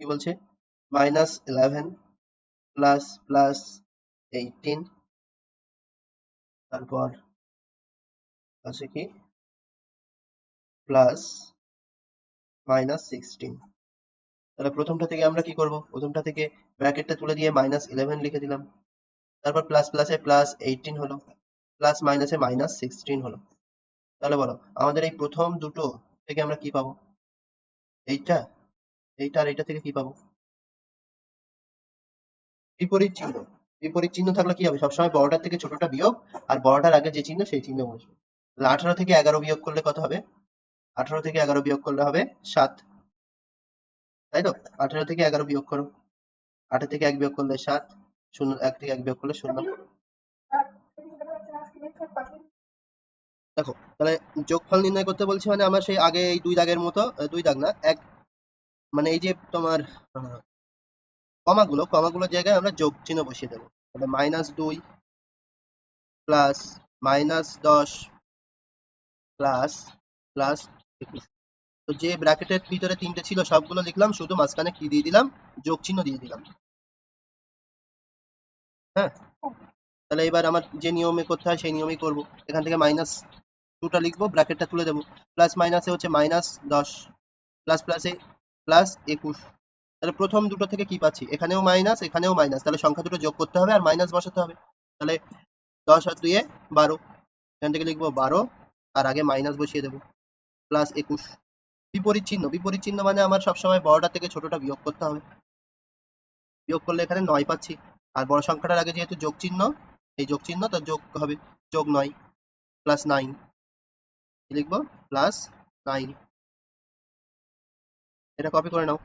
কি বলছে? Minus eleven plus plus eighteen তারপর আছে কি? প্লাস মাইনাস সিক্সটিন তাহলে প্রথমটা থেকে আমরা কি করব? প্রথমটা থেকে ব্র্যাকেটটা তুলে দিয়ে মাইনাস ইলেভেন লিখে দিলাম। তারপর প্লাস প্লাসে প্লাস এইটিন হলো। প্লাস মাইনাসে মাইনাস সিক্সটিন হলো। তাহলে বলো, আমাদের এই প্রথম দুটো থেকে আমরা কি পাবো? এইটা? এইটা আর এইটা থেকে কি পাবো? বিপরীত চিহ্ন। বিপরীত চিহ্ন থাকলে কি হবে? সবসময় বড়টার থেকে ছোটটা বিয়োগ আর বড়টার আগে যে চিহ্ন সেই চিহ্ন বসবে। আঠারো থেকে এগারো বিয়োগ করলে কত হবে? আঠারো থেকে এগারো বিয়োগ করলে হবে সাত। তাই তো? আঠারো থেকে এগারো বিয়োগ করো। আঠারো থেকে এক বিয়োগ করলে সাত, শূন্য, এক থেকে এক বিয়োগ করলে শূন্য। দেখো, তাহলে যোগফল নির্ণয় করতে বলছি মানে আমার সেই আগে এই দুই দাগের মতো দুই দাগ না, এক মানে এই যে তোমার কমাগুলো কমাগুলোর জায়গায় আমরা যোগ চিহ্ন বসিয়ে দেবো। তাহলে মাইনাস দুই প্লাস মাইনাস দশ প্লাস প্লাস তো যে ব্র্যাকেটের ভিতরে তিনটে ছিল, সবগুলো লিখলাম, শুধু মাঝখানে কি দিয়ে দিলাম? যোগ চিহ্ন দিয়ে দিলাম। হ্যাঁ? তাহলে এবার আমার যে নিয়মে করতে হয়, সেই নিয়মেই করব। এখান থেকে মাইনাস টুটা লিখব ব্র্যাকেটটা তুলে দেবো। প্লাস মাইনাসে হচ্ছে মাইনাস দশ প্লাস প্লাসে প্লাস একুশ। তাহলে প্রথম দুটো থেকে কি পাচ্ছি? এখানেও মাইনাস এখানেও মাইনাস তাহলে সংখ্যা দুটো যোগ করতে হবে আর মাইনাস বসাতে হবে। তাহলে দশ আর দুইয়ে বারো। এখান থেকে লিখব বারো, আর আগে মাইনাস বসিয়ে দেবো। প্লাস একুশ। বিপরীত চিহ্ন বিপরীত চিহ্ন মানে আমার সবসময় বড়টা থেকে ছোটটা বিয়োগ করতে হবে। বিয়োগ করলে এখানে নয় পাচ্ছি। আর বড় সংখ্যাটার আগে যেহেতু যোগ চিহ্ন এই যোগ চিহ্ন তার যোগ হবে। যোগ নয় প্লাস নাইন লিখব? প্লাস নাইন এটা কপি করে নাও